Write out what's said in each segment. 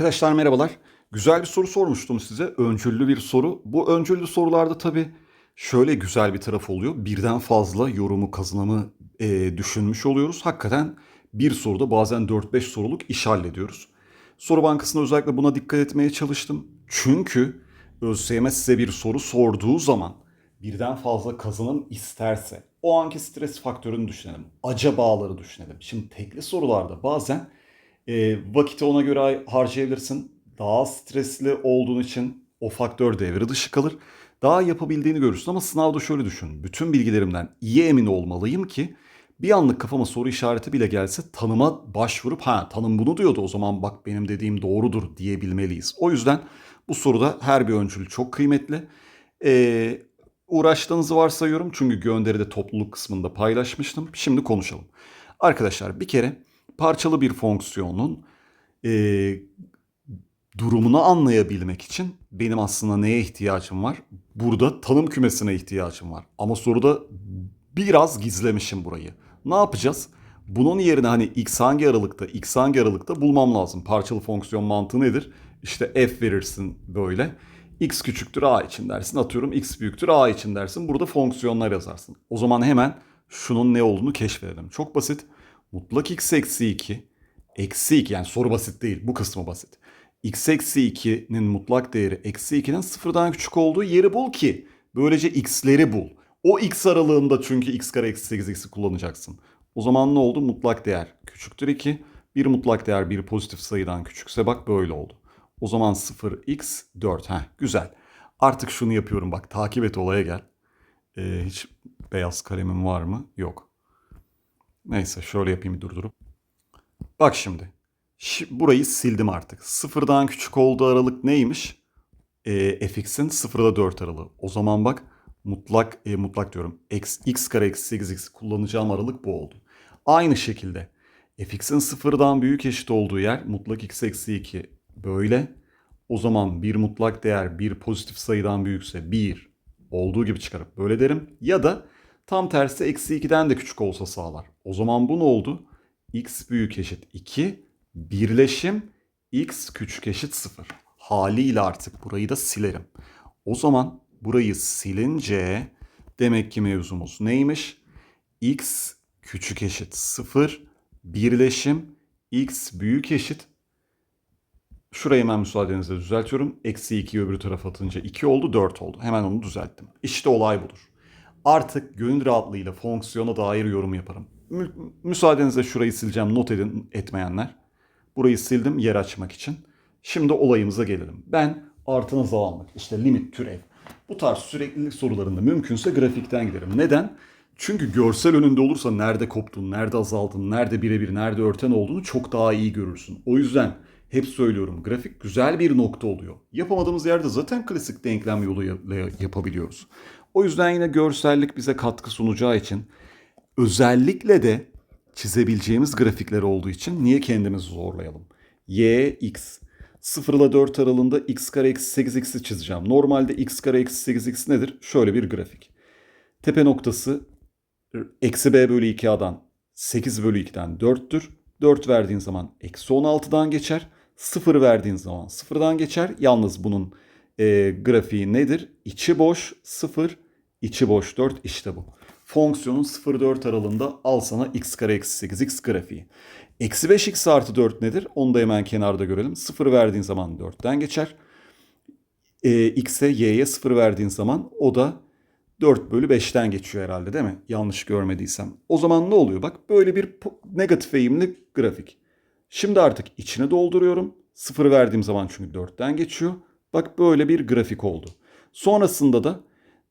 Arkadaşlar merhabalar. Güzel bir soru sormuştum size. Öncüllü bir soru. Bu öncüllü sorularda tabii şöyle güzel bir taraf oluyor. Birden fazla yorumu kazanımı e, düşünmüş oluyoruz. Hakikaten bir soruda bazen 4-5 soruluk iş hallediyoruz. Soru bankasında özellikle buna dikkat etmeye çalıştım. Çünkü ÖSYM size bir soru sorduğu zaman birden fazla kazanım isterse o anki stres faktörünü düşünelim. Acabaları düşünelim. Şimdi tekli sorularda bazen e, vakiti ona göre harcayabilirsin. Daha stresli olduğun için o faktör devre dışı kalır. Daha yapabildiğini görürsün ama sınavda şöyle düşün. Bütün bilgilerimden iyi emin olmalıyım ki bir anlık kafama soru işareti bile gelse tanıma başvurup ha tanım bunu diyordu o zaman bak benim dediğim doğrudur diyebilmeliyiz. O yüzden bu soruda her bir öncül çok kıymetli. Ee, uğraştığınızı varsayıyorum çünkü gönderide topluluk kısmında paylaşmıştım. Şimdi konuşalım. Arkadaşlar bir kere parçalı bir fonksiyonun e, durumunu anlayabilmek için benim aslında neye ihtiyacım var? Burada tanım kümesine ihtiyacım var. Ama soruda biraz gizlemişim burayı. Ne yapacağız? Bunun yerine hani x hangi aralıkta, x hangi aralıkta bulmam lazım. Parçalı fonksiyon mantığı nedir? İşte f verirsin böyle. x küçüktür a için dersin. Atıyorum x büyüktür a için dersin. Burada fonksiyonlar yazarsın. O zaman hemen şunun ne olduğunu keşfedelim. Çok basit. Mutlak x eksi 2 eksi 2 yani soru basit değil bu kısmı basit. x eksi 2'nin mutlak değeri eksi 2'nin sıfırdan küçük olduğu yeri bul ki böylece x'leri bul. O x aralığında çünkü x kare eksi 8x'i kullanacaksın. O zaman ne oldu? Mutlak değer küçüktür 2. Bir mutlak değer bir pozitif sayıdan küçükse bak böyle oldu. O zaman 0x 4. Heh, güzel. Artık şunu yapıyorum bak takip et olaya gel. Ee, hiç beyaz kalemim var mı? Yok. Neyse şöyle yapayım bir durdurup. Bak şimdi. Şi- burayı sildim artık. Sıfırdan küçük olduğu aralık neymiş? E, fx'in 0 ile 4 aralığı. O zaman bak mutlak e, mutlak diyorum. X, x kare eksi 8x kullanacağım aralık bu oldu. Aynı şekilde fx'in sıfırdan büyük eşit olduğu yer mutlak x eksi 2 böyle. O zaman bir mutlak değer bir pozitif sayıdan büyükse 1 olduğu gibi çıkarıp böyle derim. Ya da tam tersi eksi 2'den de küçük olsa sağlar. O zaman bu ne oldu? x büyük eşit 2 birleşim x küçük eşit 0. Haliyle artık burayı da silerim. O zaman burayı silince demek ki mevzumuz neymiş? x küçük eşit 0 birleşim x büyük eşit Şurayı hemen müsaadenizle düzeltiyorum. Eksi 2'yi öbür tarafa atınca 2 oldu 4 oldu. Hemen onu düzelttim. İşte olay budur. Artık gönül rahatlığıyla fonksiyona dair yorum yaparım. Mü- müsaadenizle şurayı sileceğim not edin etmeyenler. Burayı sildim yer açmak için. Şimdi olayımıza gelelim. Ben artı azalmak, işte limit, türev. Bu tarz süreklilik sorularında mümkünse grafikten giderim. Neden? Çünkü görsel önünde olursa nerede koptun, nerede azaldın, nerede birebir, nerede örten olduğunu çok daha iyi görürsün. O yüzden hep söylüyorum grafik güzel bir nokta oluyor. Yapamadığımız yerde zaten klasik denklem yoluyla yapabiliyoruz. O yüzden yine görsellik bize katkı sunacağı için özellikle de çizebileceğimiz grafikler olduğu için niye kendimizi zorlayalım? Y, X. 0 ile 4 aralığında x kare eksi 8x'i çizeceğim. Normalde x kare eksi 8x nedir? Şöyle bir grafik. Tepe noktası eksi b bölü 2a'dan 8 bölü 2'den 4'tür. 4 verdiğin zaman eksi 16'dan geçer. 0 verdiğin zaman 0'dan geçer. Yalnız bunun e, grafiği nedir? İçi boş 0, içi boş 4 işte bu. Fonksiyonun 0-4 aralığında al sana x kare eksi 8x grafiği. Eksi 5x artı 4 nedir? Onu da hemen kenarda görelim. 0 verdiğin zaman 4'ten geçer. E, x'e y'ye 0 verdiğin zaman o da 4 bölü 5'ten geçiyor herhalde değil mi? Yanlış görmediysem. O zaman ne oluyor? Bak böyle bir negatif eğimli grafik. Şimdi artık içine dolduruyorum. 0 verdiğim zaman çünkü 4'ten geçiyor. Bak böyle bir grafik oldu. Sonrasında da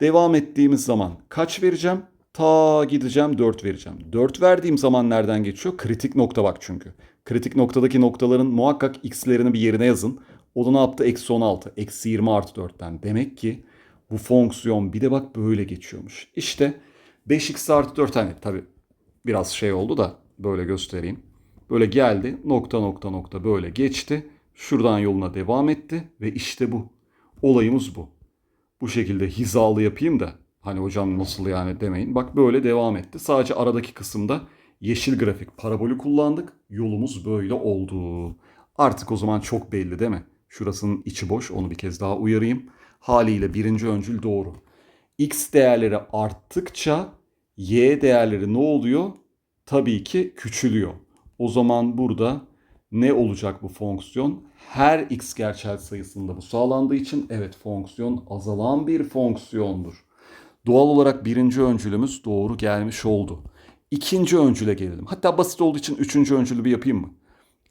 devam ettiğimiz zaman kaç vereceğim? Ta gideceğim 4 vereceğim. 4 verdiğim zaman nereden geçiyor? Kritik nokta bak çünkü. Kritik noktadaki noktaların muhakkak x'lerini bir yerine yazın. O da ne yaptı? Eksi 16. Eksi 20 artı 4'ten. Demek ki bu fonksiyon bir de bak böyle geçiyormuş. İşte 5x artı 4 hani tabi biraz şey oldu da böyle göstereyim. Böyle geldi nokta nokta nokta böyle geçti. Şuradan yoluna devam etti ve işte bu. Olayımız bu. Bu şekilde hizalı yapayım da hani hocam nasıl yani demeyin. Bak böyle devam etti. Sadece aradaki kısımda yeşil grafik parabolü kullandık. Yolumuz böyle oldu. Artık o zaman çok belli değil mi? Şurasının içi boş onu bir kez daha uyarayım. Haliyle birinci öncül doğru. X değerleri arttıkça Y değerleri ne oluyor? Tabii ki küçülüyor. O zaman burada ne olacak bu fonksiyon? Her x gerçel sayısında bu sağlandığı için evet fonksiyon azalan bir fonksiyondur. Doğal olarak birinci öncülümüz doğru gelmiş oldu. İkinci öncüle gelelim. Hatta basit olduğu için üçüncü öncülü bir yapayım mı?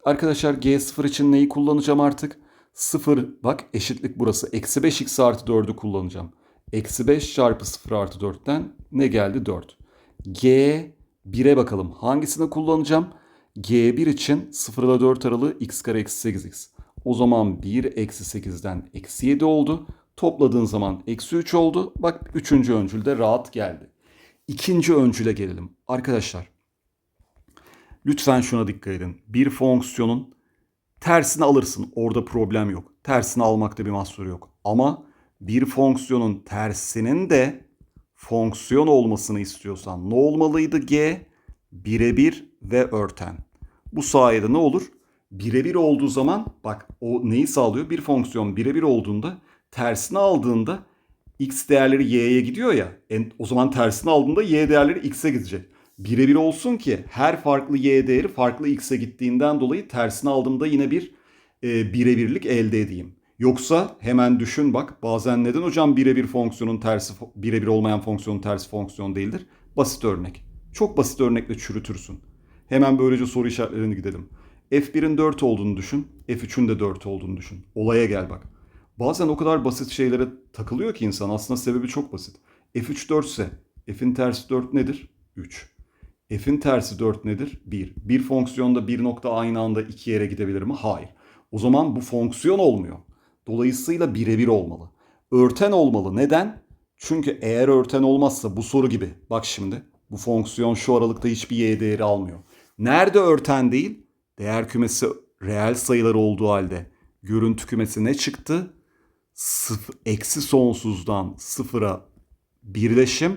Arkadaşlar G0 için neyi kullanacağım artık? 0 bak eşitlik burası. Eksi 5x artı 4'ü kullanacağım. Eksi 5 çarpı 0 artı 4'ten ne geldi? 4. G 1'e bakalım. Hangisini kullanacağım? G1 için 0 ile 4 aralığı x kare eksi 8x. O zaman 1 eksi 8'den eksi 7 oldu. Topladığın zaman eksi 3 oldu. Bak üçüncü öncülde rahat geldi. İkinci öncüle gelelim. Arkadaşlar lütfen şuna dikkat edin. Bir fonksiyonun tersini alırsın. Orada problem yok. Tersini almakta bir mahsur yok. Ama bir fonksiyonun tersinin de fonksiyon olmasını istiyorsan ne olmalıydı? G birebir ve örten. Bu sayede ne olur? Birebir olduğu zaman bak o neyi sağlıyor? Bir fonksiyon birebir olduğunda tersini aldığında x değerleri y'ye gidiyor ya. En, o zaman tersini aldığında y değerleri x'e gidecek. Birebir olsun ki her farklı y değeri farklı x'e gittiğinden dolayı tersini aldığımda yine bir e, birebirlik elde edeyim. Yoksa hemen düşün bak bazen neden hocam birebir fonksiyonun tersi birebir olmayan fonksiyonun tersi fonksiyon değildir? Basit örnek. Çok basit örnekle çürütürsün. Hemen böylece soru işaretlerini gidelim. F1'in 4 olduğunu düşün. F3'ün de 4 olduğunu düşün. Olaya gel bak. Bazen o kadar basit şeylere takılıyor ki insan. Aslında sebebi çok basit. F3 4 ise F'in tersi 4 nedir? 3. F'in tersi 4 nedir? 1. Bir fonksiyonda bir nokta aynı anda iki yere gidebilir mi? Hayır. O zaman bu fonksiyon olmuyor. Dolayısıyla birebir olmalı. Örten olmalı. Neden? Çünkü eğer örten olmazsa bu soru gibi. Bak şimdi bu fonksiyon şu aralıkta hiçbir y değeri almıyor. Nerede örten değil? Değer kümesi reel sayılar olduğu halde görüntü kümesi ne çıktı? Sıfır, eksi sonsuzdan sıfıra birleşim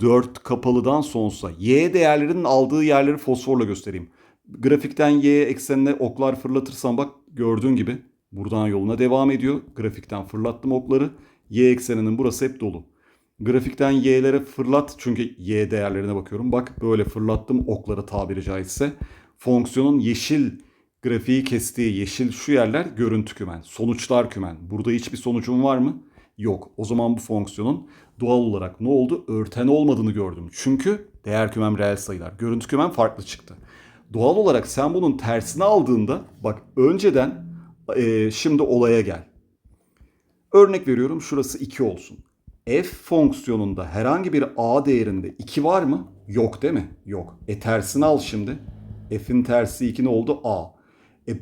4 kapalıdan sonsuza. Y değerlerinin aldığı yerleri fosforla göstereyim. Grafikten Y eksenine oklar fırlatırsam bak gördüğün gibi buradan yoluna devam ediyor. Grafikten fırlattım okları. Y ekseninin burası hep dolu. Grafikten y'lere fırlat çünkü y değerlerine bakıyorum. Bak böyle fırlattım okları tabiri caizse. Fonksiyonun yeşil grafiği kestiği yeşil şu yerler görüntü kümen. Sonuçlar kümen. Burada hiçbir sonucum var mı? Yok. O zaman bu fonksiyonun doğal olarak ne oldu? Örten olmadığını gördüm. Çünkü değer kümem reel sayılar. Görüntü kümen farklı çıktı. Doğal olarak sen bunun tersini aldığında bak önceden e, şimdi olaya gel. Örnek veriyorum şurası 2 olsun f fonksiyonunda herhangi bir a değerinde 2 var mı? Yok değil mi? Yok. E tersini al şimdi. F'in tersi 2 ne oldu? A. E,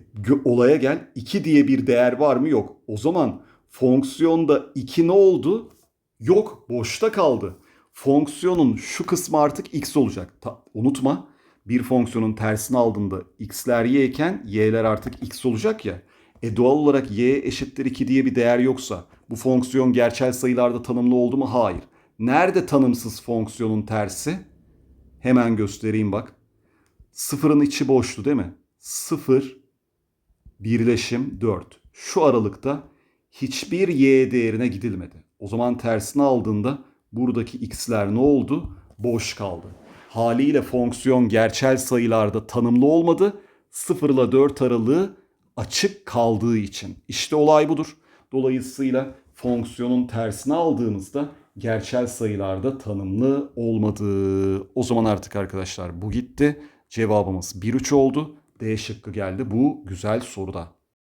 olaya gel. 2 diye bir değer var mı? Yok. O zaman fonksiyonda 2 ne oldu? Yok. Boşta kaldı. Fonksiyonun şu kısmı artık x olacak. Ta, unutma. Bir fonksiyonun tersini aldığında x'ler y iken y'ler artık x olacak ya. E doğal olarak y eşittir 2 diye bir değer yoksa bu fonksiyon gerçel sayılarda tanımlı oldu mu? Hayır. Nerede tanımsız fonksiyonun tersi? Hemen göstereyim bak. Sıfırın içi boştu değil mi? Sıfır birleşim 4. Şu aralıkta hiçbir y değerine gidilmedi. O zaman tersini aldığında buradaki x'ler ne oldu? Boş kaldı. Haliyle fonksiyon gerçel sayılarda tanımlı olmadı. 0 ile 4 aralığı açık kaldığı için. İşte olay budur. Dolayısıyla fonksiyonun tersini aldığımızda gerçel sayılarda tanımlı olmadı. O zaman artık arkadaşlar bu gitti. Cevabımız 1-3 oldu. D şıkkı geldi bu güzel soruda.